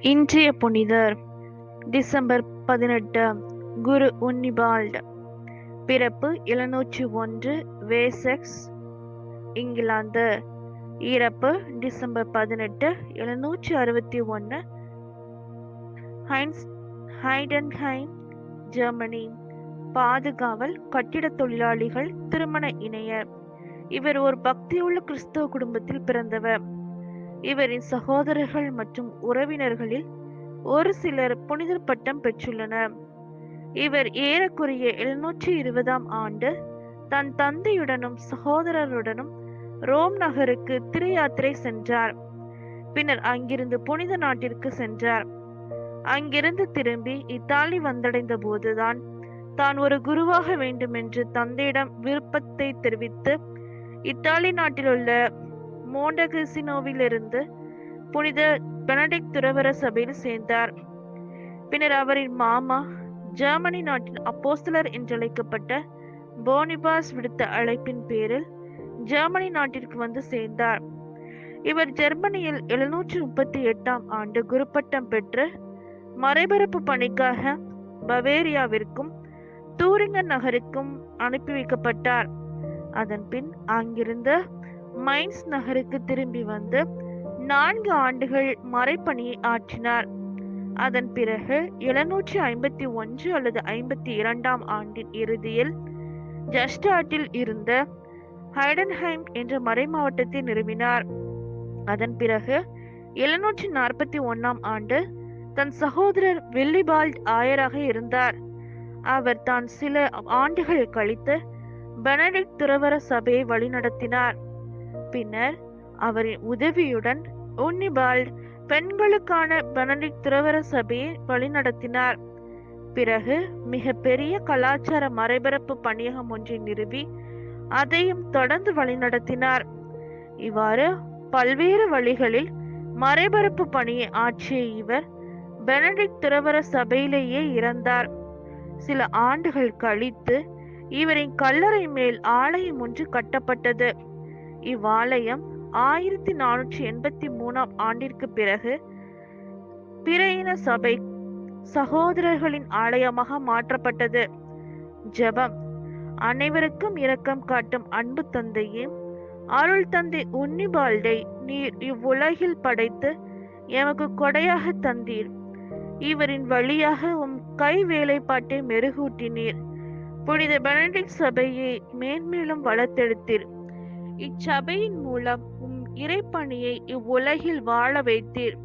இன்றைய புனிதர் டிசம்பர் பதினெட்டு குரு உன்னிபால்ட். பிறப்பு எழுநூற்றி ஒன்று வேசெக்ஸ் இங்கிலாந்து. இறப்பு டிசம்பர் பதினெட்டு எழுநூற்றி அறுபத்தி ஒன்று ஹைன்ஸ் ஹைடன்ஹைம் ஜெர்மனி. பாதுகாவல் கட்டிட தொழிலாளிகள் திருமண இணையர் இவர் ஒரு பக்தியுள்ள கிறிஸ்தவ குடும்பத்தில் பிறந்தவர். இவரின் சகோதரர்கள் மற்றும் உறவினர்களில் ஒரு சிலர் புனிதர் பட்டம் பெற்றுள்ளனர். இவர் ஏறக்குறைய எழுநூற்றி இருபதாம் ஆண்டு தன் தந்தையுடனும் சகோதரருடனும் ரோம் நகருக்கு திருயாத்திரை சென்றார். பின்னர் அங்கிருந்து புனித நாட்டிற்கு சென்றார். அங்கிருந்து திரும்பி இத்தாலி வந்தடைந்த போதுதான் தான் ஒரு குருவாக வேண்டுமென்று தந்தையிடம் விருப்பத்தை தெரிவித்து இத்தாலி நாட்டிலுள்ள மோண்டகசினோவிலிருந்து புனித பெனடிக் துறவர சபையில் சேர்ந்தார். பின்னர் அவரின் மாமா ஜெர்மனி நாட்டின் அப்போஸ்தலர் என்றழைக்கப்பட்ட போனிபாஸ் விடுத்த அழைப்பின் பேரில் ஜெர்மனி நாட்டிற்கு வந்து சேர்ந்தார். இவர் ஜெர்மனியில் எழுநூற்றி முப்பத்தி எட்டாம் ஆண்டு குருப்பட்டம் பெற்று மறைபரப்பு பணிக்காக பவேரியாவிற்கும் தூரிங்கன் நகருக்கும் அனுப்பி வைக்கப்பட்டார். அதன் பின் அங்கிருந்து மைன்ஸ் நகருக்கு திரும்பி வந்து நான்கு ஆண்டுகள் மறைப்பணியை ஆற்றினார். அதன் பிறகு எழுநூற்றி ஐம்பத்தி ஒன்று அல்லது ஐம்பத்தி இரண்டாம் ஆண்டின் இறுதியில் ஜஸ்டாட்டில் இருந்த ஹைடன்ஹைம் என்ற மறை மாவட்டத்தை நிறுவினார். அதன் பிறகு எழுநூற்றி நாற்பத்தி ஒன்னாம் ஆண்டு தன் சகோதரர் வெள்ளிபால்ட் ஆயராக இருந்தார். அவர் தான் சில ஆண்டுகள் கழித்து பெனடிக் துறவர சபையை வழிநடத்தினார். பின்னர் அவரின் உதவியுடன் உன்னிபால்ட் பெண்களுக்கான பெனடிக் துறவர சபையை வழிநடத்தினார். பிறகு மிக பெரிய கலாச்சார மறைபரப்பு பணியகம் ஒன்றை நிறுவி அதையும் தொடர்ந்து வழிநடத்தினார். இவ்வாறு பல்வேறு வழிகளில் மறைபரப்பு பணியை ஆற்றிய இவர் பெனடிக் துறவர சபையிலேயே இறந்தார். சில ஆண்டுகள் கழித்து இவரின் கல்லறை மேல் ஆலயம் ஒன்று கட்டப்பட்டது. இவ்வாலயம் ஆயிரத்தி நானூற்றி எண்பத்தி மூணாம் ஆண்டிற்கு பிறகு பிறையின சபை சகோதரர்களின் ஆலயமாக மாற்றப்பட்டது. ஜெபம் அனைவருக்கும் இரக்கம் காட்டும் அன்பு தந்தையே அருள் தந்தை உன்னிபால்டை நீர் இவ்வுலகில் படைத்து எமக்கு கொடையாக தந்தீர். இவரின் வழியாக உம் கை வேலைப்பாட்டை மெருகூட்டினீர். புனித பெனடிக் சபையை மேன்மேலும் வளர்த்தெடுத்தீர். இச்சபையின் மூலம் உம் இறைப்பணியை இவ்வுலகில் வாழ வைத்தீர்.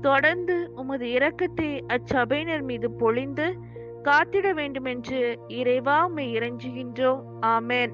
தொடர்ந்து உமது இரக்கத்தை அச்சபையினர் மீது பொழிந்து காத்திட வேண்டுமென்று இறைவா உம்மை இறைஞ்சுகின்றோம். ஆமேன்.